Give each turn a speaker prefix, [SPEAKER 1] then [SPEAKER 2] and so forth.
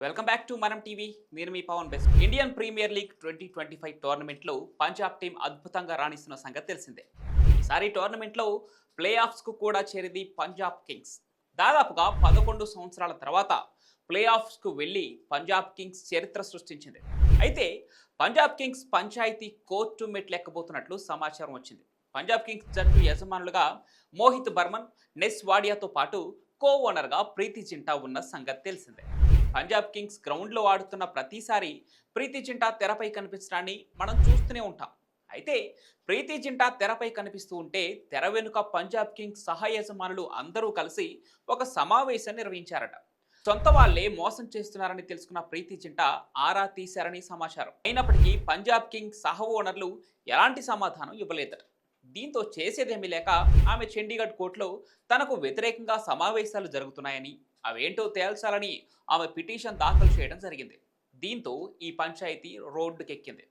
[SPEAKER 1] Welcome back to మనం TV నేను మీ Pavan best. Indian Premier League twenty twenty five టోర్నమెంట్లో Punjab team అద్భుతంగా రాణిస్తున్న సంగతి తెలిసిందే. ఈసారి టోర్నమెంట్లో ప్లే ఆఫ్స్కు కూడా చేరింది పంజాబ్ కింగ్స్ దాదాపుగా పదకొండు సంవత్సరాల తర్వాత ప్లే ఆఫ్స్కు వెళ్ళి పంజాబ్ కింగ్స్ చరిత్ర సృష్టించింది. అయితే పంజాబ్ కింగ్స్ పంచాయతీ కోర్టు మెట్లెక్కబోతున్నట్లు సమాచారం వచ్చింది. పంజాబ్ కింగ్స్ జట్టు యజమానులుగా మోహిత్ బర్మన్ నెస్ వాడియాతో పాటు కో ఓనర్గా ప్రీతి జింటా ఉన్న సంగతి తెలిసిందే. పంజాబ్ కింగ్స్ గ్రౌండ్లో ఆడుతున్న ప్రతిసారి ప్రీతి జింటా తెరపై కనిపించడాన్ని మనం చూస్తూనే ఉంటాం. అయితే ప్రీతి జింటా తెరపై కనిపిస్తూ ఉంటే తెర వెనుక పంజాబ్ కింగ్స్ సహ యజమానులు అందరూ కలిసి ఒక సమావేశాన్ని నిర్వహించారట. సొంత వాళ్ళే మోసం చేస్తున్నారని తెలుసుకున్న ప్రీతి జింటా ఆరా తీశారని సమాచారం. అయినప్పటికీ పంజాబ్ కింగ్స్ సహ ఓనర్లు ఎలాంటి సమాధానం ఇవ్వలేదట. దీంతో చేసేదేమీ లేక ఆమె చండీగఢ్ కోర్టులో తనకు వ్యతిరేకంగా సమావేశాలు జరుగుతున్నాయని అవేంటో తేల్చాలని ఆమె పిటిషన్ దాఖలు చేయడం జరిగింది. దీంతో ఈ పంచాయతీ రోడ్డుకెక్కింది.